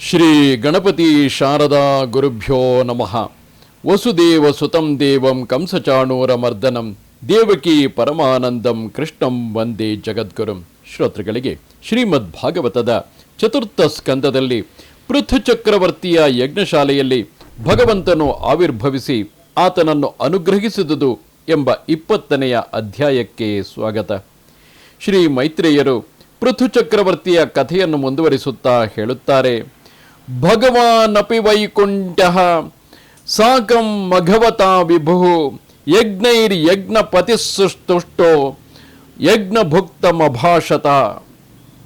ಶ್ರೀ ಗಣಪತಿ ಶಾರದಾ ಗುರುಭ್ಯೋ ನಮಃ. ವಸುದೇವ ಸುತಂ ದೇವಂ ಕಂಸಚಾಣೂರ ಮರ್ದನಂ, ದೇವಕಿ ಪರಮಾನಂದಂ ಕೃಷ್ಣಂ ವಂದೇ ಜಗದ್ಗುರುಂ. ಶ್ರೋತೃಗಳಿಗೆ ಶ್ರೀಮದ್ ಭಾಗವತದ ಚತುರ್ಥ ಸ್ಕಂದದಲ್ಲಿ ಪೃಥುಚಕ್ರವರ್ತಿಯ ಯಜ್ಞಶಾಲೆಯಲ್ಲಿ ಭಗವಂತನು ಆವಿರ್ಭವಿಸಿ ಆತನನ್ನು ಅನುಗ್ರಹಿಸಿದುದು ಎಂಬ ಇಪ್ಪತ್ತನೆಯ ಅಧ್ಯಾಯಕ್ಕೆ ಸ್ವಾಗತ. ಶ್ರೀ ಮೈತ್ರೇಯರು ಪೃಥು ಚಕ್ರವರ್ತಿಯ ಕಥೆಯನ್ನು ಮುಂದುವರಿಸುತ್ತಾ ಹೇಳುತ್ತಾರೆ. ಭಗವಾನಪಿ ವೈಕುಂಠ. ಸಾಕಂ ಮಘವತಾ ವಿಭು. ಯಜ್ಞೈರ್ಯಜ್ಞ ಪತಿಸ್ತುಷ್ಟೋ ಯಜ್ಞಭುಕ್ತಮಭಾಷತ.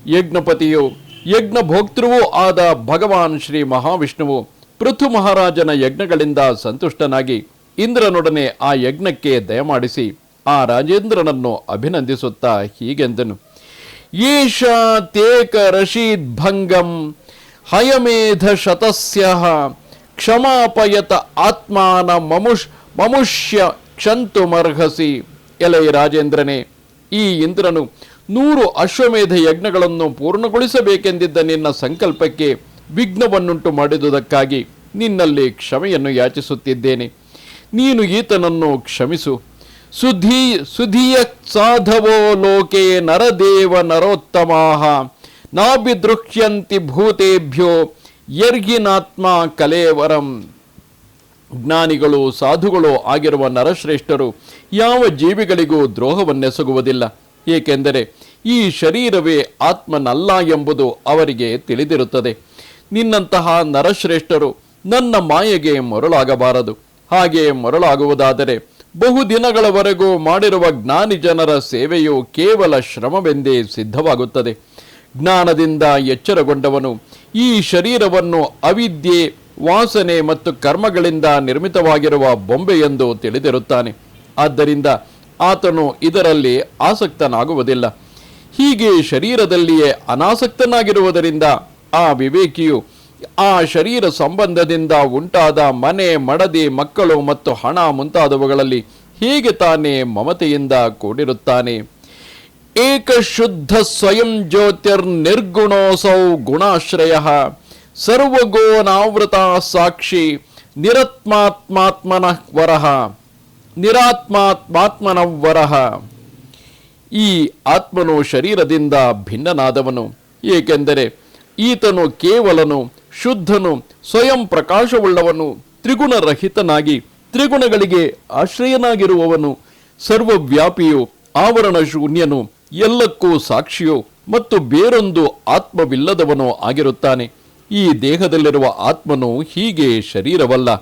ಯಜ್ಞಪತಿಯು, ಯಜ್ಞಭೋಕ್ತೃವೂ ಆದ ಭಗವಾನ್ ಶ್ರೀ ಮಹಾವಿಷ್ಣುವು ಪೃಥು ಮಹಾರಾಜನ ಯಜ್ಞಗಳಿಂದ ಸಂತುಷ್ಟನಾಗಿ ಇಂದ್ರನೊಡನೆ ಆ ಯಜ್ಞಕ್ಕೆ ದಯಮಾಡಿಸಿ ಆ ರಾಜೇಂದ್ರನನ್ನು ಅಭಿನಂದಿಸುತ್ತಾ ಹೀಗೆಂದನು. ಈಶಾ ತೇಕ ರಶೀದ್ ಭಂಗಂ ಹಯಮೇಧ ಶತಸ್ಯ ಕ್ಷಮಾಪಯತ ಆತ್ಮಾನ ಮಮುಷ್, ಮಮುಷ್ಯ ಕ್ಷಂತುಮರ್ಹಸಿ ಎಲೈ ರಾಜೇಂದ್ರನೇ, ಈ ಇಂದ್ರನು ನೂರು ಅಶ್ವಮೇಧ ಯಜ್ಞಗಳನ್ನು ಪೂರ್ಣಗೊಳಿಸಬೇಕೆಂದಿದ್ದ ನಿನ್ನ ಸಂಕಲ್ಪಕ್ಕೆ ವಿಘ್ನವನ್ನುಂಟು ಮಾಡಿದುದಕ್ಕಾಗಿ ನಿನ್ನಲ್ಲಿ ಕ್ಷಮೆಯನ್ನು ಯಾಚಿಸುತ್ತಿದ್ದೇನೆ. ನೀನು ಈತನನ್ನು ಕ್ಷಮಿಸು. ಸುಧೀ, ಸುಧೀಯ ಸಾಧವೋ ಲೋಕೇ ನರದೇವ ನರೋತ್ತಮಾಹ. ನಾಭಿದೃಕ್ಷ್ಯಂತಿ ಭೂತೇಭ್ಯೋ ಯರ್ಗಿನಾತ್ಮ ಕಲೇವರಂ. ಜ್ಞಾನಿಗಳು, ಸಾಧುಗಳು ಆಗಿರುವ ನರಶ್ರೇಷ್ಠರು ಯಾವ ಜೀವಿಗಳಿಗೂ ದ್ರೋಹವನ್ನೆಸಗುವುದಿಲ್ಲ. ಏಕೆಂದರೆ ಈ ಶರೀರವೇ ಆತ್ಮನಲ್ಲ ಎಂಬುದು ಅವರಿಗೆ ತಿಳಿದಿರುತ್ತದೆ. ನಿನ್ನಂತಹ ನರಶ್ರೇಷ್ಠರು ನನ್ನ ಮಾಯೆಗೆ ಮರುಳಾಗಬಾರದು. ಹಾಗೆ ಮರುಳಾಗುವುದಾದರೆ ಬಹುದಿನಗಳವರೆಗೂ ಮಾಡಿರುವ ಜ್ಞಾನಿ ಜನರ ಸೇವೆಯು ಕೇವಲ ಶ್ರಮವೆಂದೇ ಸಿದ್ಧವಾಗುತ್ತದೆ. ಜ್ಞಾನದಿಂದ ಎಚ್ಚರಗೊಂಡವನು. ಈ ಶರೀರವನ್ನು ಅವಿದ್ಯೆ, ವಾಸನೆ ಮತ್ತು ಕರ್ಮಗಳಿಂದ ನಿರ್ಮಿತವಾಗಿರುವ ಬೊಂಬೆ ಎಂದು ತಿಳಿದಿರುತ್ತಾನೆ. ಆದ್ದರಿಂದ ಆತನು ಇದರಲ್ಲಿ ಆಸಕ್ತನಾಗುವುದಿಲ್ಲ. ಹೀಗೆ ಶರೀರದಲ್ಲಿಯೇ ಅನಾಸಕ್ತನಾಗಿರುವುದರಿಂದ ಆ ವಿವೇಕಿಯು ಆ ಶರೀರ ಸಂಬಂಧದಿಂದ ಉಂಟಾದ ಮನೆ, ಮಡದಿ, ಮಕ್ಕಳು ಮತ್ತು ಹಣ ಮುಂತಾದವುಗಳಲ್ಲಿ ಹೇಗೆ ತಾನೇ ಮಮತೆಯಿಂದ ಕೂಡಿರುತ್ತಾನೆ? ಏಕಶುದ್ಧ ಸ್ವಯಂ ಜ್ಯೋತಿರ್ ನಿರ್ಗುಣೋಸೌ ಗುಣಾಶ್ರಯ. ಸರ್ವಗೋನಾವೃತ ಸಾಕ್ಷಿ ನಿರತ್ಮಾತ್ಮಾತ್ಮನ ವರಹ ನಿರಾತ್ಮಾತ್ಮಾತ್ಮನ ವರಹ ಈ ಆತ್ಮನು ಶರೀರದಿಂದ ಭಿನ್ನನಾದವನು. ಏಕೆಂದರೆ ಈತನು ಕೇವಲನು, ಶುದ್ಧನು, ಸ್ವಯಂ ಪ್ರಕಾಶವುಳ್ಳವನು, ತ್ರಿಗುಣರಹಿತನಾಗಿ, ತ್ರಿಗುಣಗಳಿಗೆ ಆಶ್ರಯನಾಗಿರುವವನು. ಸರ್ವವ್ಯಾಪಿಯು ಆವರಣ ಶೂನ್ಯನು ಎಲ್ಲಕ್ಕೂ ಸಾಕ್ಷಿಯೋ ಮತ್ತು ಬೇರೊಂದು ಆತ್ಮವಿಲ್ಲದವನೋ ಆಗಿರುತ್ತಾನೆ. ಈ ದೇಹದಲ್ಲಿರುವ ಆತ್ಮನು ಹೀಗೆ ಶರೀರವಲ್ಲ.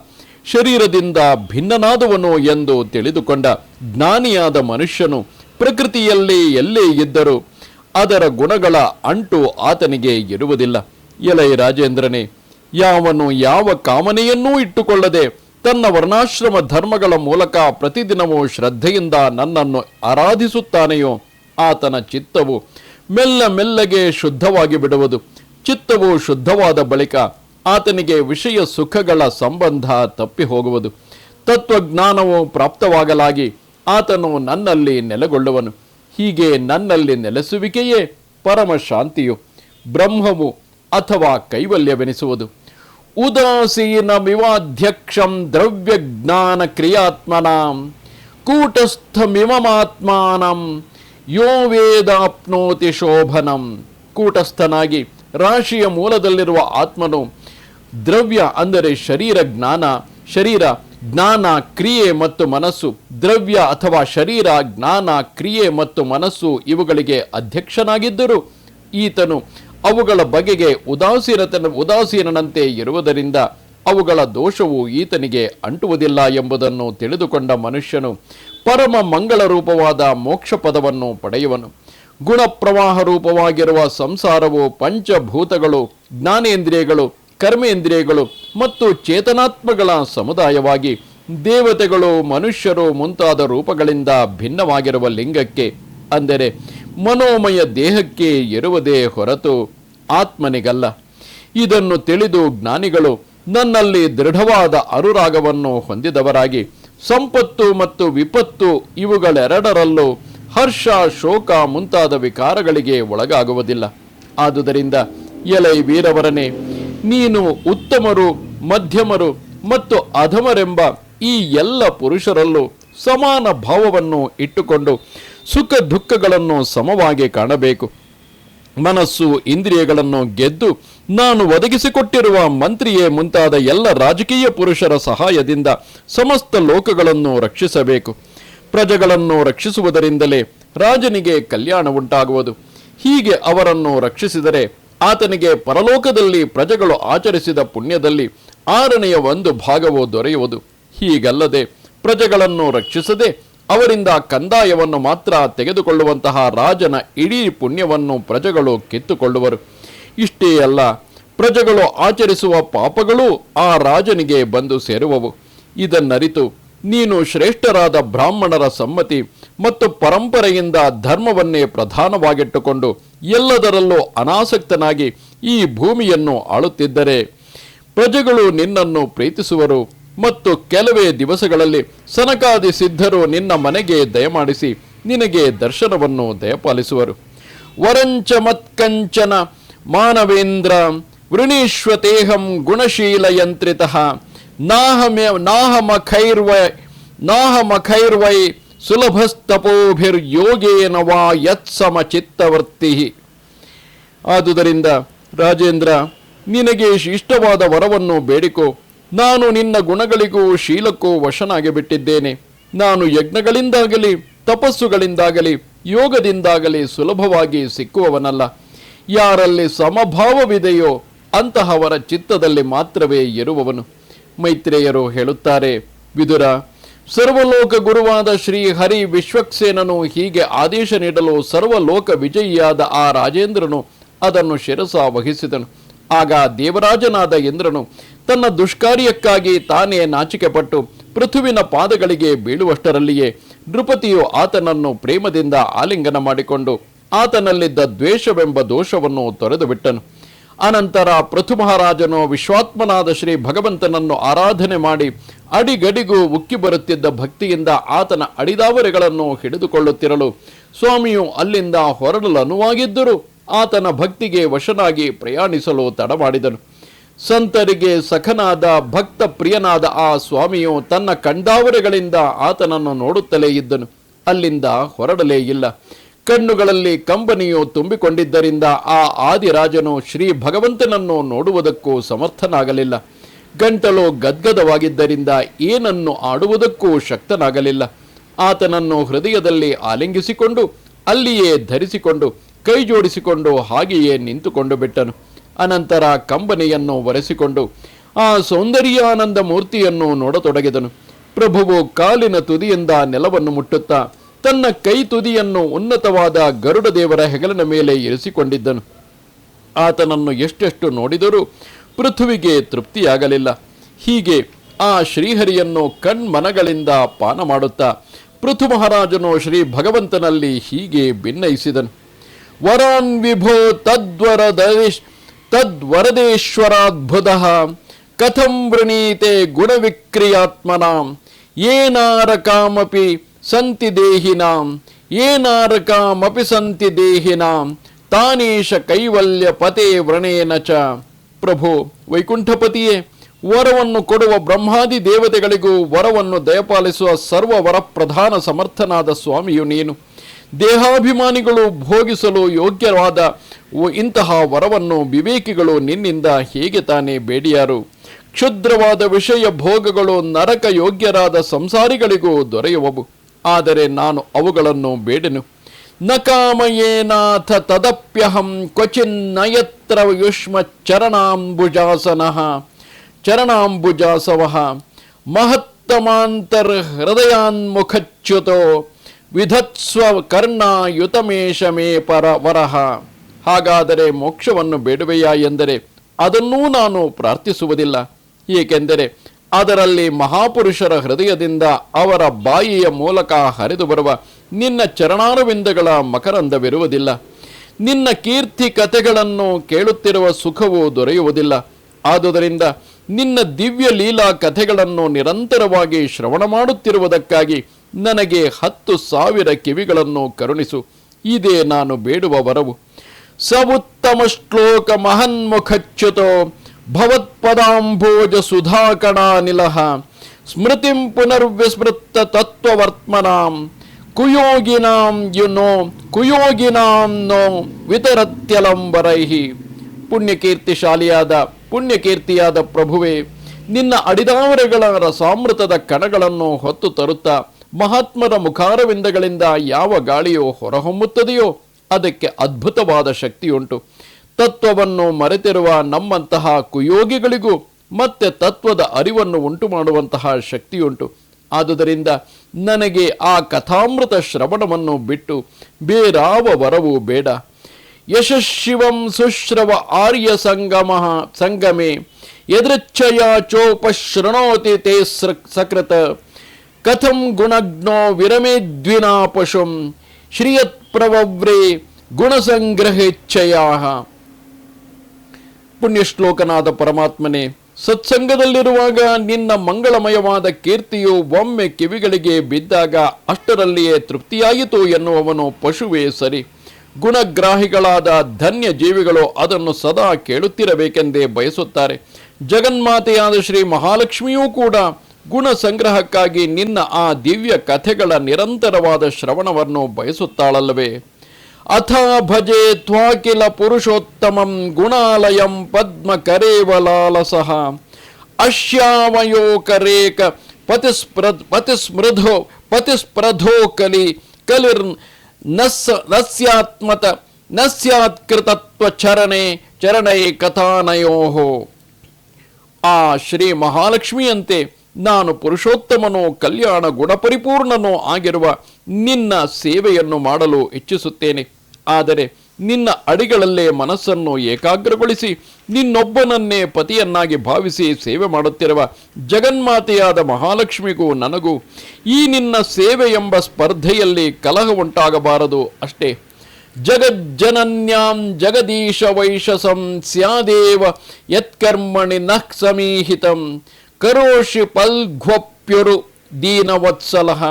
ಶರೀರದಿಂದ ಭಿನ್ನನಾದವನು ಎಂದು ತಿಳಿದುಕೊಂಡ ಜ್ಞಾನಿಯಾದ ಮನುಷ್ಯನು ಪ್ರಕೃತಿಯಲ್ಲಿ ಎಲ್ಲೇ ಇದ್ದರೂ ಅದರ ಗುಣಗಳ ಅಂಟು ಆತನಿಗೆ ಇರುವುದಿಲ್ಲ. ಎಲೈ ರಾಜೇಂದ್ರನೇ, ಯಾವನು ಯಾವ ಕಾಮನೆಯನ್ನೂ ಇಟ್ಟುಕೊಳ್ಳದೆ ತನ್ನ ವರ್ಣಾಶ್ರಮ ಧರ್ಮಗಳ ಮೂಲಕ ಪ್ರತಿದಿನವೂ ಶ್ರದ್ಧೆಯಿಂದ ನನ್ನನ್ನು ಆರಾಧಿಸುತ್ತಾನೆಯೋ? ಆತನ ಚಿತ್ತವು ಮೆಲ್ಲ ಮೆಲ್ಲಗೆ ಶುದ್ಧವಾಗಿ ಬಿಡುವುದು. ಚಿತ್ತವು ಶುದ್ಧವಾದ ಬಳಿಕ ಆತನಿಗೆ ವಿಷಯ ಸುಖಗಳ ಸಂಬಂಧ ತಪ್ಪಿ ಹೋಗುವುದು. ತತ್ವಜ್ಞಾನವು ಪ್ರಾಪ್ತವಾಗಲಾಗಿ ಆತನು ನನ್ನಲ್ಲಿ ನೆಲೆಗೊಳ್ಳುವನು. ಹೀಗೆ ನನ್ನಲ್ಲಿ ನೆಲೆಸುವಿಕೆಯೇ ಪರಮ ಶಾಂತಿಯು. ಬ್ರಹ್ಮವು ಅಥವಾ ಕೈವಲ್ಯವೆನಿಸುವುದು. ಉದಾಸೀನ ದ್ರವ್ಯ ದ್ರವ್ಯಜ್ಞಾನ ಕ್ರಿಯಾತ್ಮನಾಂ. ಕೂಟಸ್ಥಮಿಮಮಾತ್ಮಾನಂ. ಯೋ ವೇದಾಪ್ನೋತಿ ಶೋಭನಂ. ಕೂಟಸ್ಥನಾಗಿ ರಾಶಿಯ ಮೂಲದಲ್ಲಿರುವ ಆತ್ಮನು ದ್ರವ್ಯ ಅಂದರೆ ಶರೀರ ಜ್ಞಾನ ಶರೀರ ಜ್ಞಾನ ಕ್ರಿಯೆ ಮತ್ತು ಮನಸ್ಸು, ದ್ರವ್ಯ ಅಥವಾ ಶರೀರ ಜ್ಞಾನ ಕ್ರಿಯೆ ಮತ್ತು ಮನಸ್ಸು ಇವುಗಳಿಗೆ ಅಧ್ಯಕ್ಷನಾಗಿದ್ದರು. ಈತನು ಅವುಗಳ ಬಗೆಗೆ ಉದಾಸೀನತನ, ಉದಾಸೀನನಂತೆ ಇರುವುದರಿಂದ ಅವುಗಳ ದೋಷವು ಈತನಿಗೆ ಅಂಟುವುದಿಲ್ಲ ಎಂಬುದನ್ನು ತಿಳಿದುಕೊಂಡ ಮನುಷ್ಯನು ಪರಮ ಮಂಗಳ ರೂಪವಾದ ಮೋಕ್ಷ ಪದವನ್ನು ಪಡೆಯುವನು. ಗುಣಪ್ರವಾಹ ರೂಪವಾಗಿರುವ ಸಂಸಾರವು ಪಂಚಭೂತಗಳು, ಜ್ಞಾನೇಂದ್ರಿಯಗಳು, ಕರ್ಮೇಂದ್ರಿಯಗಳು ಮತ್ತು ಚೇತನಾತ್ಮಗಳ ಸಮುದಾಯವಾಗಿ ದೇವತೆಗಳು ಮನುಷ್ಯರು ಮುಂತಾದ ರೂಪಗಳಿಂದ ಭಿನ್ನವಾಗಿರುವ ಲಿಂಗಕ್ಕೆ, ಅಂದರೆ ಮನೋಮಯ ದೇಹಕ್ಕೆ ಇರುವುದೇ ಹೊರತು ಆತ್ಮನಿಗಲ್ಲ. ಇದನ್ನು ತಿಳಿದು ಜ್ಞಾನಿಗಳು ನನ್ನಲ್ಲಿ ದೃಢವಾದ ಅನುರಾಗವನ್ನು ಹೊಂದಿದವರಾಗಿ ಸಂಪತ್ತು ಮತ್ತು ವಿಪತ್ತು ಇವುಗಳೆರಡರಲ್ಲೂ ಹರ್ಷ, ಶೋಕ ಮುಂತಾದ ವಿಕಾರಗಳಿಗೆ ಒಳಗಾಗುವುದಿಲ್ಲ. ಆದುದರಿಂದ ಎಲೈ ವೀರವರನೆ, ನೀನು ಉತ್ತಮರು, ಮಧ್ಯಮರು ಮತ್ತು ಅಧಮರೆಂಬ ಈ ಎಲ್ಲ ಪುರುಷರಲ್ಲೂ ಸಮಾನ ಭಾವವನ್ನು ಇಟ್ಟುಕೊಂಡು ಸುಖ ದುಃಖಗಳನ್ನು ಸಮವಾಗಿ ಕಾಣಬೇಕು. ಮನಸ್ಸು ಇಂದ್ರಿಯಗಳನ್ನು ಗೆದ್ದು ನಾನು ಒದಗಿಸಿಕೊಟ್ಟಿರುವ ಮಂತ್ರಿಯೇ ಮುಂತಾದ ಎಲ್ಲ ರಾಜಕೀಯ ಪುರುಷರ ಸಹಾಯದಿಂದ ಸಮಸ್ತ ಲೋಕಗಳನ್ನು ರಕ್ಷಿಸಬೇಕು. ಪ್ರಜೆಗಳನ್ನು ರಕ್ಷಿಸುವುದರಿಂದಲೇ ರಾಜನಿಗೆ ಕಲ್ಯಾಣ ಉಂಟಾಗುವುದು. ಹೀಗೆ ಅವರನ್ನು ರಕ್ಷಿಸಿದರೆ ಆತನಿಗೆ ಪರಲೋಕದಲ್ಲಿ ಪ್ರಜೆಗಳು ಆಚರಿಸಿದ ಪುಣ್ಯದಲ್ಲಿ ಆರನೆಯ ಒಂದು ಭಾಗವು ದೊರೆಯುವುದು. ಹೀಗಲ್ಲದೆ ಪ್ರಜೆಗಳನ್ನು ರಕ್ಷಿಸದೆ ಅವರಿಂದ ಕಂದಾಯವನ್ನು ಮಾತ್ರ ತೆಗೆದುಕೊಳ್ಳುವಂತಹ ರಾಜನ ಇಡೀ ಪುಣ್ಯವನ್ನು ಪ್ರಜೆಗಳು ಕಿತ್ತುಕೊಳ್ಳುವರು. ಇಷ್ಟೇ ಅಲ್ಲ, ಪ್ರಜೆಗಳು ಆಚರಿಸುವ ಪಾಪಗಳೂ ಆ ರಾಜನಿಗೆ ಬಂದು ಸೇರುವವು. ಇದನ್ನರಿತು, ನೀನು ಶ್ರೇಷ್ಠರಾದ ಬ್ರಾಹ್ಮಣರ ಸಮ್ಮತಿ ಮತ್ತು ಪರಂಪರೆಯಿಂದ ಧರ್ಮವನ್ನೇ ಪ್ರಧಾನವಾಗಿಟ್ಟುಕೊಂಡು ಎಲ್ಲದರಲ್ಲೂ ಅನಾಸಕ್ತನಾಗಿ ಈ ಭೂಮಿಯನ್ನು ಆಳುತ್ತಿದ್ದರೆ ಪ್ರಜೆಗಳು ನಿನ್ನನ್ನು ಪ್ರೀತಿಸುವರು. ಮತ್ತು ಕೆಲವೇ ದಿವಸಗಳಲ್ಲಿ ಸನಕಾದಿ ಸಿದ್ಧರು ನಿನ್ನ ಮನೆಗೆ ದಯಮಾಡಿಸಿ ನಿನಗೆ ದರ್ಶನವನ್ನು ದಯಪಾಲಿಸುವರು. ವರಂಚ ಮತ್ಕಂಚನ ಮಾನವೇಂದ್ರ ವೃಣೀಶ್ವತೇಹಂ ಗುಣಶೀಲ ಯಂತ್ರಿತ ನಾಹಮ್ಯ ನಾಹಮಖೈರ್ವೈ ನಾಹಮಖೈರ್ವೈ ಸುಲಭಸ್ತಪೋಭಿರ್ಯೋಗೇನ ವಾ ಯತ್ಸಮ ಚಿತ್ತವರ್ತಿ ಆದುದರಿಂದ ರಾಜೇಂದ್ರ, ನಿನಗೆ ಇಷ್ಟವಾದ ವರವನ್ನು ಬೇಡಿಕೋ. ನಾನು ನಿನ್ನ ಗುಣಗಳಿಗೂ ಶೀಲಕ್ಕೂ ವಶನಾಗಿ ಬಿಟ್ಟಿದ್ದೇನೆ. ನಾನು ಯಜ್ಞಗಳಿಂದಾಗಲಿ, ತಪಸ್ಸುಗಳಿಂದಾಗಲಿ, ಯೋಗದಿಂದಾಗಲಿ ಸುಲಭವಾಗಿ ಸಿಕ್ಕುವವನಲ್ಲ. ಯಾರಲ್ಲಿ ಸಮಭಾವವಿದೆಯೋ ಅಂತಹವರ ಚಿತ್ತದಲ್ಲಿ ಮಾತ್ರವೇ ಇರುವವನು. ಮೈತ್ರೇಯರು ಹೇಳುತ್ತಾರೆ, ವಿದುರ, ಸರ್ವಲೋಕ ಗುರುವಾದ ಶ್ರೀ ಹರಿ ವಿಶ್ವಕ್ಸೇನನು ಹೀಗೆ ಆದೇಶ ನೀಡಲು ಸರ್ವಲೋಕ ವಿಜಯಿಯಾದ ಆ ರಾಜೇಂದ್ರನು ಅದನ್ನು ಶಿರಸ ವಹಿಸಿದನು ಆಗ ದೇವರಾಜನಾದ ಇಂದ್ರನು ತನ್ನ ದುಷ್ಕಾರ್ಯಕ್ಕಾಗಿ ತಾನೇ ನಾಚಿಕೆಪಟ್ಟು ಪೃಥುವಿನ ಪಾದಗಳಿಗೆ ಬೀಳುವಷ್ಟರಲ್ಲಿಯೇ ನೃಪತಿಯು ಆತನನ್ನು ಪ್ರೇಮದಿಂದ ಆಲಿಂಗನ ಮಾಡಿಕೊಂಡು ಆತನಲ್ಲಿದ್ದ ದ್ವೇಷವೆಂಬ ದೋಷವನ್ನು ತೊರೆದು ಬಿಟ್ಟನು ಅನಂತರ ಪೃಥು ಮಹಾರಾಜನು ವಿಶ್ವಾತ್ಮನಾದ ಶ್ರೀ ಭಗವಂತನನ್ನು ಆರಾಧನೆ ಮಾಡಿ ಅಡಿಗಡಿಗೂ ಉಕ್ಕಿ ಬರುತ್ತಿದ್ದ ಭಕ್ತಿಯಿಂದ ಆತನ ಅಡಿದಾವರೆಗಳನ್ನು ಹಿಡಿದುಕೊಳ್ಳುತ್ತಿರಲು ಸ್ವಾಮಿಯು ಅಲ್ಲಿಂದ ಹೊರಡಲು ಅನುವಾಗಿದ್ದರೂ ಆತನ ಭಕ್ತಿಗೆ ವಶನಾಗಿ ಪ್ರಯಾಣಿಸಲು ತಡ ಮಾಡಿದನು. ಸಂತರಿಗೆ ಸಖನಾದ ಭಕ್ತ ಪ್ರಿಯನಾದ ಆ ಸ್ವಾಮಿಯು ತನ್ನ ಕಂಡಾವರೆಗಳಿಂದ ಆತನನ್ನು ನೋಡುತ್ತಲೇ ಇದ್ದನು. ಅಲ್ಲಿಂದ ಹೊರಡಲೇ ಇಲ್ಲ. ಕಣ್ಣುಗಳಲ್ಲಿ ಕಂಬನಿಯು ತುಂಬಿಕೊಂಡಿದ್ದರಿಂದ ಆ ಆದಿರಾಜನು ಶ್ರೀ ಭಗವಂತನನ್ನು ನೋಡುವುದಕ್ಕೂ ಸಮರ್ಥನಾಗಲಿಲ್ಲ. ಗಂಟಲು ಗದ್ಗದವಾಗಿದ್ದರಿಂದ ಏನನ್ನು ಆಡುವುದಕ್ಕೂ ಶಕ್ತನಾಗಲಿಲ್ಲ. ಆತನನ್ನು ಹೃದಯದಲ್ಲಿ ಆಲಿಂಗಿಸಿಕೊಂಡು ಅಲ್ಲಿಯೇ ಧರಿಸಿಕೊಂಡು ಕೈ ಜೋಡಿಸಿಕೊಂಡು ಹಾಗೆಯೇ ನಿಂತುಕೊಂಡು ಬಿಟ್ಟನು. ಅನಂತರ ಕಂಬನಿಯನ್ನು ಒರೆಸಿಕೊಂಡು ಆ ಸೌಂದರ್ಯಾನಂದ ಮೂರ್ತಿಯನ್ನು ನೋಡತೊಡಗಿದನು. ಪ್ರಭುವು ಕಾಲಿನ ತುದಿಯಿಂದ ನೆಲವನ್ನು ಮುಟ್ಟುತ್ತಾ ತನ್ನ ಕೈ ತುದಿಯನ್ನು ಉನ್ನತವಾದ ಗರುಡ ದೇವರ ಹೆಗಲಿನ ಮೇಲೆ ಇರಿಸಿಕೊಂಡಿದ್ದನು. ಆತನನ್ನು ಎಷ್ಟೆಷ್ಟು ನೋಡಿದರೂ ಪೃಥ್ವಿಗೆ ತೃಪ್ತಿಯಾಗಲಿಲ್ಲ. ಹೀಗೆ ಆ ಶ್ರೀಹರಿಯನ್ನು ಕಣ್ಮನಗಳಿಂದ ಪಾನ ಮಾಡುತ್ತಾ ಪೃಥು ಮಹಾರಾಜನು ಶ್ರೀ ಭಗವಂತನಲ್ಲಿ ಹೀಗೆ ಭಿನ್ನಯಿಸಿದನು ವರಾನ್ ವಿಭೋ ತದ್ವರದೇಶ್ ತದ್ವರದೇಶ್ವರಾದ್ಭುತ ಕಥಂ ವೃಣೀತೆ ಗುಣವಿಕ್ರಿಯಾತ್ಮನಾಂ. ಏನಾರಕಾಮಪಿ ಸಂತಿ ದೇಹಿನಾಂ. ಏನಾರಕಾಮಪಿ ಸಂತಿ ದೇಹಿನಾಂ. ತಾನೇಶ ಕೈವಲ್ಯ ಪತೆ ವ್ರಣೇನ ಚ. ಪ್ರಭು, ವೈಕುಂಠಪತಿಯೇ, ವರವನ್ನು ಕೊಡುವ ಬ್ರಹ್ಮಾದಿ ದೇವತೆಗಳಿಗೂ ವರವನ್ನು ದಯಪಾಲಿಸುವ ಸರ್ವ ವರಪ್ರಧಾನ ಸಮರ್ಥನಾದ ಸ್ವಾಮಿಯು ನೀನು. ದೇಹಾಭಿಮಾನಿಗಳು ಭೋಗಿಸಲು ಯೋಗ್ಯವಾದ ಇಂತಹ ವರವನ್ನು ವಿವೇಕಿಗಳು ನಿನ್ನಿಂದ ಹೇಗೆ ತಾನೇ ಬೇಡಿಯಾರು? ಕ್ಷುದ್ರವಾದ ವಿಷಯ ಭೋಗಗಳು ನರಕ ಯೋಗ್ಯರಾದ ಸಂಸಾರಿಗಳಿಗೂ ದೊರೆಯುವವು. ಆದರೆ ನಾನು ಅವುಗಳನ್ನು ಬೇಡೆನು. ನಕಾಮಯೇನಾಥ ಕಾಮಯೇನಾಥ ತದಪ್ಯಹಂ ಕ್ವಚಿನ್ನಯತ್ರ ಯುಷ್ಮ ಚರಣಾಂಬುಜಾಸನಃ. ಚರಣಾಂಬುಜಾಸವಃ. ಮಹತ್ತಮಾಂತರ್ ಹೃದಯಾನ್ಮುಖಚ್ಯುತೋ ವಿಧತ್ಸ್ವ ಕರ್ಣಾಯುತಮೇಶ ಮೇ ಪರ ವರಹ. ಹಾಗಾದರೆ ಮೋಕ್ಷವನ್ನು ಬೇಡುವೆಯಾ ಎಂದರೆ ಅದನ್ನೂ ನಾನು ಪ್ರಾರ್ಥಿಸುವುದಿಲ್ಲ. ಏಕೆಂದರೆ ಅದರಲ್ಲಿ ಮಹಾಪುರುಷರ ಹೃದಯದಿಂದ ಅವರ ಬಾಯಿಯ ಮೂಲಕ ಹರಿದು ಬರುವ ನಿನ್ನ ಚರಣಾರವಿಂದಗಳ ಮಕರಂದವಿರುವುದಿಲ್ಲ. ನಿನ್ನ ಕೀರ್ತಿ ಕಥೆಗಳನ್ನು ಕೇಳುತ್ತಿರುವ ಸುಖವು ದೊರೆಯುವುದಿಲ್ಲ. ಆದುದರಿಂದ ನಿನ್ನ ದಿವ್ಯ ಲೀಲಾ ಕಥೆಗಳನ್ನು ನಿರಂತರವಾಗಿ ಶ್ರವಣ ಮಾಡುತ್ತಿರುವುದಕ್ಕಾಗಿ ನನಗೆ ಹತ್ತು ಸಾವಿರ ಕಿವಿಗಳನ್ನು ಕರುಣಿಸು, ಇದೇ ನಾನು ಬೇಡುವ ವರವು. ಸವುತ್ತಮ ಶ್ಲೋಕ ಮಹನ್ಮುಖಚ್ಯುತೋ ಭವತ್ಪದಾಂಭೋಜ ಸುಧಾಕಣಾನಿಲಃ ಸ್ಮೃತಿಂ ಪುನರ್ವಿಸ್ಮೃತ ತತ್ವವರ್ತ್ಮನಾಂ. ಕುಯೋಗಿನಾಂ ಯುನೋ, ಕುಯೋಗಿನಾಂ ನೋ ವಿತರತ್ಯಲಂಬರೈಹಿ ಪುಣ್ಯಕೀರ್ತಿಶಾಲಿಯಾದ, ಪುಣ್ಯಕೀರ್ತಿಯಾದ ಪ್ರಭುವೇ, ನಿನ್ನ ಅಡಿದಾವರೆಗಳ ಸಾಮೃತದ ಕಣಗಳನ್ನು ಹೊತ್ತು ತರುತ್ತಾ ಮಹಾತ್ಮರ ಮುಖಾರವಿಂದಗಳಿಂದ ಯಾವ ಗಾಳಿಯೋ ಹೊರಹೊಮ್ಮುತ್ತದೆಯೋ ಅದಕ್ಕೆ ಅದ್ಭುತವಾದ ಶಕ್ತಿಯುಂಟು. ತತ್ವವನ್ನು ಮರೆತಿರುವ ನಮ್ಮಂತಹ ಕುಯೋಗಿಗಳಿಗೂ ಮತ್ತೆ ತತ್ವದ ಅರಿವನ್ನು ಉಂಟು ಮಾಡುವಂತಹ ಶಕ್ತಿಯುಂಟು. ಆದುದರಿಂದ ನನಗೆ ಆ ಕಥಾಮೃತ ಶ್ರವಣವನ್ನು ಬಿಟ್ಟು ಬೇರಾವ ವರವೂ ಬೇಡ. ಯಶಸ್ಸಿವಂ ಸುಶ್ರವ ಆರ್ಯ ಸಂಗಮ, ಸಂಗಮೆ. ಯದೃಚ್ಛಯ ಚೋಪಶೃಣೋತಿ ತೇ ಸಕೃತ. ಕಥಂ ಗುಣಜ್ಞೋ ವಿರಮೇದ್ವಿನಾ ಪಶುಂ ಶ್ರಿಯತ್ಪ್ರವವ್ರೇ ಪುಣ್ಯ ಪುಣ್ಯಶ್ಲೋಕನಾದ ಪರಮಾತ್ಮನೇ ಸತ್ಸಂಗದಲ್ಲಿರುವಾಗ ನಿನ್ನ ಮಂಗಳಮಯವಾದ ಕೀರ್ತಿಯು ಒಮ್ಮೆ ಕಿವಿಗಳಿಗೆ ಬಿದ್ದಾಗ ಅಷ್ಟರಲ್ಲಿಯೇ ತೃಪ್ತಿಯಾಯಿತು ಎನ್ನುವವನು ಪಶುವೇ ಸರಿ. ಗುಣಗ್ರಾಹಿಗಳಾದ ಧನ್ಯ ಜೀವಿಗಳು ಅದನ್ನು ಸದಾ ಕೇಳುತ್ತಿರಬೇಕೆಂದೇ ಬಯಸುತ್ತಾರೆ. ಜಗನ್ಮಾತೆಯಾದ ಶ್ರೀ ಮಹಾಲಕ್ಷ್ಮಿಯೂ ಕೂಡ ಗುಣ ಸಂಗ್ರಹಕ್ಕಾಗಿ ನಿನ್ನ ಆ ದಿವ್ಯ ಕಥೆಗಳ ನಿರಂತರವಾದ ಶ್ರವಣವನ್ನು ಬಯಸುತ್ತಾಳಲ್ಲವೇ? ಅಥ ಭಜೆ ತ್ವಾಕಿಲ ಪುರುಷೋತ್ತಮಂ ಗುಣಾಲಯಂ ಪದ್ಮ ಕರೇವಲಾಲಸಃ ಅಶ್ಯಾವಯೋಕರೇಕ ಪತಿಸ್ಪ್ರ, ಪತಿಸ್ಮೃಧೋ, ಪತಿಸ್ಪ್ರಧೋ ಕಲಿ ಕಲಿರ್ ನಸ್, ನಸ್ಯಾತ್ಮತ ನಸ್ಯಾತ್ಕೃತತ್ವ ಚರಣೆ ಚರಣೈ ಕಥಾನಯೋಹೋ ಆ ಶ್ರೀ ಮಹಾಲಕ್ಷ್ಮಿಯಂತೆ ನಾನು ಪುರುಷೋತ್ತಮನೋ, ಕಲ್ಯಾಣ ಗುಣಪರಿಪೂರ್ಣನೋ ಆಗಿರುವ ನಿನ್ನ ಸೇವೆಯನ್ನು ಮಾಡಲು ಇಚ್ಛಿಸುತ್ತೇನೆ. ಆದರೆ ನಿನ್ನ ಅಡಿಗಳಲ್ಲೇ ಮನಸ್ಸನ್ನು ಏಕಾಗ್ರಗೊಳಿಸಿ, ನಿನ್ನೊಬ್ಬನನ್ನೇ ಪತಿಯನ್ನಾಗಿ ಭಾವಿಸಿ ಸೇವೆ ಮಾಡುತ್ತಿರುವ ಜಗನ್ಮಾತೆಯಾದ ಮಹಾಲಕ್ಷ್ಮಿಗೂ ನನಗೂ ಈ ನಿನ್ನ ಸೇವೆ ಎಂಬ ಸ್ಪರ್ಧೆಯಲ್ಲಿ ಕಲಹ ಉಂಟಾಗಬಾರದು ಅಷ್ಟೇ. ಜಗಜ್ಜನನ್ಯಾಂ ಜಗದೀಶ ವೈಶಸಂ ಸ್ಯಾದೇವ ಯತ್ಕರ್ಮಣಿ ನಃ ಸಮೀಹಿತಂ ಕರೋಷಿ ಪಲ್ಘ್ವಪ್ಯುರು ದೀನವತ್ಸಲಃ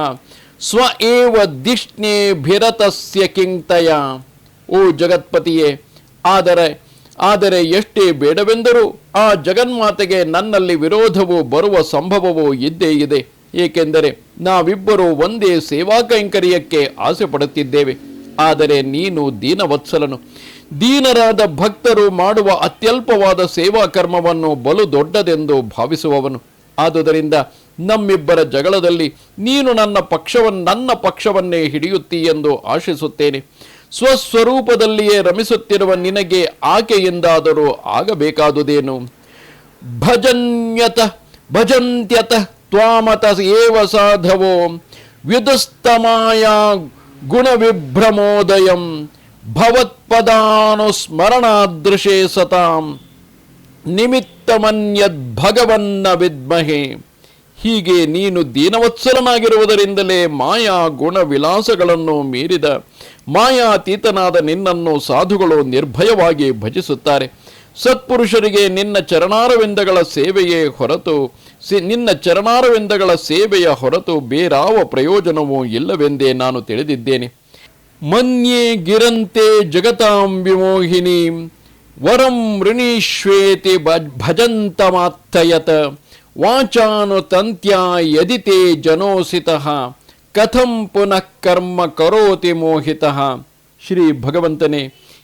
ಸ್ವ ಏವ ದಿಷ್ಣೇಭಿರತಸ್ಯ ಕಿಂಕ್ತಯ ಓ ಜಗತ್ಪತಿಯೇ, ಆದರೆ ಆದರೆ ಎಷ್ಟೇ ಬೇಡವೆಂದರೂ ಆ ಜಗನ್ಮಾತೆಗೆ ನನ್ನಲ್ಲಿ ವಿರೋಧವು ಬರುವ ಸಂಭವವೂ ಇದ್ದೇ ಇದೆ. ಏಕೆಂದರೆ ನಾವಿಬ್ಬರೂ ಒಂದೇ ಸೇವಾ ಕೈಂಕರ್ಯಕ್ಕೆ ಆಸೆ ಪಡುತ್ತಿದ್ದೇವೆ ಆದರೆ ನೀನು ದೀನವತ್ಸಲನು. ದೀನರಾದ ಭಕ್ತರು ಮಾಡುವ ಅತ್ಯಲ್ಪವಾದ ಸೇವಾ ಕರ್ಮವನ್ನು ಬಲು ದೊಡ್ಡದೆಂದು ಭಾವಿಸುವವನು. ಆದುದರಿಂದ ನಮ್ಮಿಬ್ಬರ ಜಗಳದಲ್ಲಿ ನೀನು ನನ್ನ ಪಕ್ಷವನ್ನು ನನ್ನ ಪಕ್ಷವನ್ನೇ ಹಿಡಿಯುತ್ತೀ ಎಂದು ಆಶಿಸುತ್ತೇನೆ. ಸ್ವಸ್ವರೂಪದಲ್ಲಿಯೇ ರಮಿಸುತ್ತಿರುವ ನಿನಗೆ ಆಕೆಯಿಂದಾದರೂ ಆಗಬೇಕಾದುದೇನು? ಭಜನ್ಯತ, ಭಜಂತ್ಯತ ತ್ವಾಮತ ಏವ ಸಾಧವೋ? ವ್ಯುದಸ್ತಮಾಯ ಗುಣವಿಭ್ರಮೋದಯಂ. ಭವತ್ಪದಾನುಸ್ಮರಣಾದೃಶೇ ಸತಾಂ. ನಿಮಿತ್ತಮನ್ಯದ್ ಭಗವನ್ನ ವಿದ್ಮಹೆ. ಹೀಗೆ ನೀನು ದೀನವತ್ಸಲನಾಗಿರುವುದರಿಂದಲೇ ಮಾಯಾ ಗುಣ ವಿಲಾಸಗಳನ್ನು ಮೀರಿದ. ಮಾಯಾತೀತನಾದ ನಿನ್ನನ್ನು ಸಾಧುಗಳು ನಿರ್ಭಯವಾಗಿ ಭಜಿಸುತ್ತಾರೆ. ಸತ್ಪುರುಷರಿಗೆ ನಿನ್ನ ಚರಣಾರವಿಂದಗಳ ಸೇವೆಯೇ ಹೊರತು ನಿನ್ನ ಚರಣಾರವಿಂದಗಳ ಸೇವೆಯ ಹೊರತು ಬೇರಾವ ಪ್ರಯೋಜನವೂ ಇಲ್ಲವೆಂದೇ ನಾನು ತಿಳಿದಿದ್ದೇನೆ. ಮನ್ಯೇ ಗಿರಂತೆ ಜಗತಾಂ ವಿಮೋಹಿನಿ ವರಂ ಋಣೀಶ್ವೇತಿ ಭಜ್- ಮಾತ್ತಯತ ವಾಚಾನು ತಂತ್ಯಾ ಯದಿತೆ ಜನೋಸಿತಃ ಕಥಂ ಪುನಃ ಕರ್ಮ ಕರೋತಿ ಮೋಹಿತಃ ಶ್ರೀ ಭಗವಂತನೇ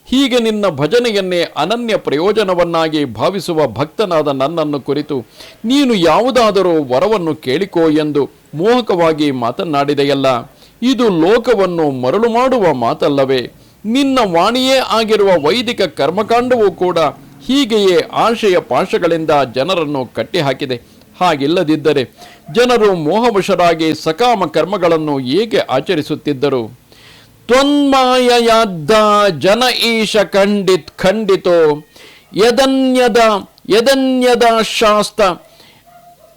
ಹೀಗೆ ನಿನ್ನ ಭಜನೆಯನ್ನೇ ಅನನ್ಯ ಪ್ರಯೋಜನವನ್ನಾಗಿ ಭಾವಿಸುವ ಭಕ್ತನಾದ ನನ್ನನ್ನು ಕುರಿತು ನೀನು ಯಾವುದಾದರೂ ವರವನ್ನು ಕೇಳಿಕೋ ಎಂದು ಮೋಹಕವಾಗಿ ಮಾತನಾಡಿದೆಯಲ್ಲ. ಇದು ಲೋಕವನ್ನು ಮರಳು ಮಾಡುವ ಮಾತಲ್ಲವೇ? ನಿನ್ನ ವಾಣಿಯೇ ಆಗಿರುವ ವೈದಿಕ ಕರ್ಮಕಾಂಡವೂ ಕೂಡ ಹೀಗೆಯೇ ಆಶಯ ಪಾಶಗಳಿಂದ ಜನರನ್ನು ಕಟ್ಟಿಹಾಕಿದೆ. ಹಾಗಿಲ್ಲದಿದ್ದರೆ ಜನರು ಮೋಹವಶರಾಗಿ ಸಕಾಮ ಕರ್ಮಗಳನ್ನು ಏಕೆ ಆಚರಿಸುತ್ತಿದ್ದರು? ತ್ವನ್ಮಾಯಯಾದ್ದ ಜನ ಈಶ ಖಂಡಿತ್ ಖಂಡಿತೋ, ಯದನ್ಯದ ಯದನ್ಯದ ಶಾಸ್ತ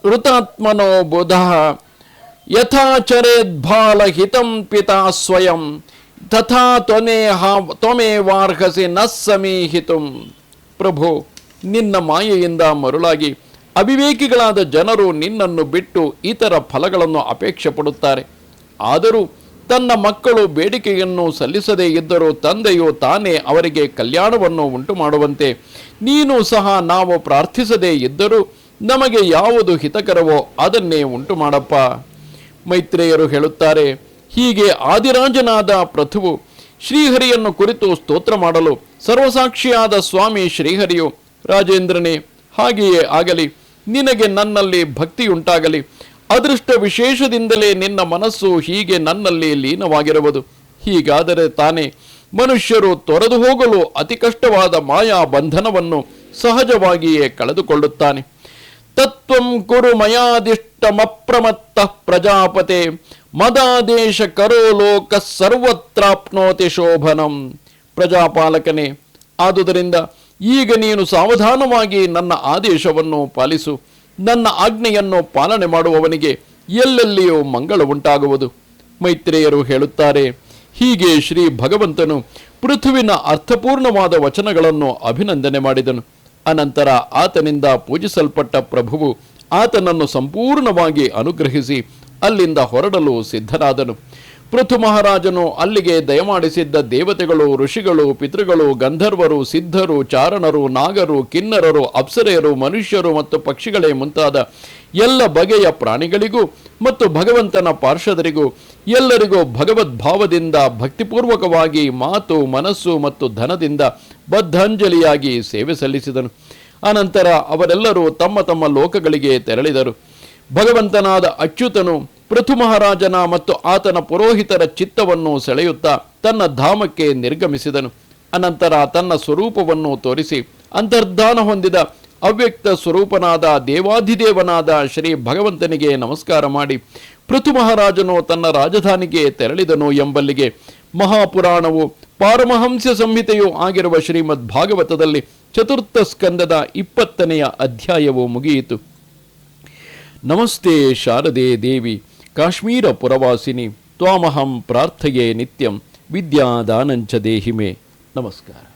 ಋತಾತ್ಮನೋ ಬುಧ. ಯಥಾಚರೇದ್ಭಾಲ ಹಿತಂ ಪಿತಾ ಸ್ವಯಂ, ತಥಾ ತ್ವಮೇಹ ತ್ವಮೇವಾರ್ಹಸಿ ನ ಸಮೀಹಿತು ಪ್ರಭು, ನಿನ್ನ ಮಾಯೆಯಿಂದ ಮರುಳಾಗಿ ಅವಿವೇಕಿಗಳಾದ ಜನರು ನಿನ್ನನ್ನು ಬಿಟ್ಟು ಇತರ ಫಲಗಳನ್ನು ಅಪೇಕ್ಷೆ ಪಡುತ್ತಾರೆ ಆದರೂ ತನ್ನ ಮಕ್ಕಳು ಬೇಡಿಕೆಯನ್ನು ಸಲ್ಲಿಸದೇ ಇದ್ದರೂ ತಂದೆಯು ತಾನೇ ಅವರಿಗೆ ಕಲ್ಯಾಣವನ್ನು ಉಂಟು ಮಾಡುವಂತೆ ನೀನು ಸಹ ನಾವು ಪ್ರಾರ್ಥಿಸದೇ ಇದ್ದರೂ ನಮಗೆ ಯಾವುದು ಹಿತಕರವೋ ಅದನ್ನೇ ಉಂಟು ಮಾಡಪ್ಪ ಮೈತ್ರೇಯರು ಹೇಳುತ್ತಾರೆ, ಹೀಗೆ ಆದಿರಾಜನಾದ ಪ್ರಥುವು ಶ್ರೀಹರಿಯನ್ನು ಕುರಿತು ಸ್ತೋತ್ರ ಮಾಡಲು ಸರ್ವಸಾಕ್ಷಿಯಾದ ಸ್ವಾಮಿ ಶ್ರೀಹರಿಯು, ರಾಜೇಂದ್ರನೇ, ಹಾಗೆಯೇ ಆಗಲಿ, ನಿನಗೆ ನನ್ನಲ್ಲಿ ಭಕ್ತಿಯುಂಟಾಗಲಿ ಅದೃಷ್ಟ ವಿಶೇಷದಿಂದಲೇ ನಿನ್ನ ಮನಸ್ಸು ಹೀಗೆ ನನ್ನಲ್ಲಿ ಲೀನವಾಗಿರುವುದು. ಹೀಗಾದರೆ ತಾನೇ ಮನುಷ್ಯರು ತೊರೆದು ಹೋಗಲು ಅತಿ ಕಷ್ಟವಾದ ಮಾಯಾ ಬಂಧನವನ್ನು ಸಹಜವಾಗಿಯೇ ಕಳೆದುಕೊಳ್ಳುತ್ತಾನೆ. ತತ್ವಂ ಕುರು ಮಯಾದಿಷ್ಟಮಪ್ರಮತ್ತ ಪ್ರಜಾಪತೆ. ಮದಾದೇಶ ಕರೋ ಲೋಕ ಸರ್ವತ್ರಾಪ್ನೋತಿ ಶೋಭನಂ. ಪ್ರಜಾಪಾಲಕನೇ, ಆದುದರಿಂದ ಈಗ ನೀನು ಸಾವಧಾನವಾಗಿ ನನ್ನ ಆದೇಶವನ್ನು ಪಾಲಿಸು. ನನ್ನ ಆಜ್ಞೆಯನ್ನು ಪಾಲನೆ ಮಾಡುವವನಿಗೆ ಎಲ್ಲೆಲ್ಲಿಯೂ ಮಂಗಳ ಉಂಟಾಗುವುದು. ಮೈತ್ರೇಯರು ಹೇಳುತ್ತಾರೆ, ಹೀಗೆ ಶ್ರೀ ಭಗವಂತನು ಪೃಥುವಿನ ಅರ್ಥಪೂರ್ಣವಾದ ವಚನಗಳನ್ನು ಅಭಿನಂದನೆ ಮಾಡಿದನು. ಅನಂತರ ಆತನಿಂದ ಪೂಜಿಸಲ್ಪಟ್ಟ ಪ್ರಭುವು ಆತನನ್ನು ಸಂಪೂರ್ಣವಾಗಿ ಅನುಗ್ರಹಿಸಿ ಅಲ್ಲಿಂದ ಹೊರಡಲು ಸಿದ್ಧನಾದನು. ಪೃಥು ಮಹಾರಾಜನು ಅಲ್ಲಿಗೆ ದಯಮಾಡಿಸಿದ್ದ ದೇವತೆಗಳು, ಋಷಿಗಳು, ಪಿತೃಗಳು, ಗಂಧರ್ವರು, ಸಿದ್ಧರು, ಚಾರಣರು, ನಾಗರು, ಕಿನ್ನರರು, ಅಪ್ಸರೆಯರು, ಮನುಷ್ಯರು ಮತ್ತು ಪಕ್ಷಿಗಳೇ ಮುಂತಾದ ಎಲ್ಲ ಬಗೆಯ ಪ್ರಾಣಿಗಳಿಗೂ ಮತ್ತು ಭಗವಂತನ ಪಾರ್ಷದರಿಗೂ ಎಲ್ಲರಿಗೂ ಭಗವದ್ಭಾವದಿಂದ ಭಕ್ತಿಪೂರ್ವಕವಾಗಿ ಮಾತು, ಮನಸ್ಸು ಮತ್ತು ಧನದಿಂದ ಬದ್ಧಾಂಜಲಿಯಾಗಿ ಸೇವೆ ಸಲ್ಲಿಸಿದನು. ಅನಂತರ ಅವರೆಲ್ಲರೂ ತಮ್ಮ ತಮ್ಮ ಲೋಕಗಳಿಗೆ ತೆರಳಿದರು. ಭಗವಂತನಾದ ಅಚ್ಯುತನು ಪೃಥು ಮಹಾರಾಜನ ಮತ್ತು ಆತನ ಪುರೋಹಿತರ ಚಿತ್ತವನ್ನು ಸೆಳೆಯುತ್ತಾ ತನ್ನ ಧಾಮಕ್ಕೆ ನಿರ್ಗಮಿಸಿದನು. ಅನಂತರ ತನ್ನ ಸ್ವರೂಪವನ್ನು ತೋರಿಸಿ ಅಂತರ್ಧಾನ ಹೊಂದಿದ ಅವ್ಯಕ್ತ ಸ್ವರೂಪನಾದ ದೇವಾಧಿದೇವನಾದ ಶ್ರೀ ಭಗವಂತನಿಗೆ ನಮಸ್ಕಾರ ಮಾಡಿ ಪೃಥು ಮಹಾರಾಜನು ತನ್ನ ರಾಜಧಾನಿಗೆ ತೆರಳಿದನು ಎಂಬಲ್ಲಿಗೆ ಮಹಾಪುರಾಣವು ಪಾರಮಹಂಸ ಸಂಹಿತೆಯೂ ಆಗಿರುವ ಶ್ರೀಮದ್ ಭಾಗವತದಲ್ಲಿ ಚತುರ್ಥ ಸ್ಕಂದದ ಇಪ್ಪತ್ತನೆಯ ಅಧ್ಯಾಯವು ಮುಗಿಯಿತು. ನಮಸ್ತೆ ಶಾರದೆ ದೇವಿ, ಕಾಶ್ಮೀರ ಪುರವಾಸಿನಿ, ತ್ವಾಮಹಂ ಪ್ರಾರ್ಥಯೇ ನಿತ್ಯಂ ವಿದ್ಯಾದಾನಂಚ ದೇಹಿಮೆ. ನಮಸ್ಕಾರ.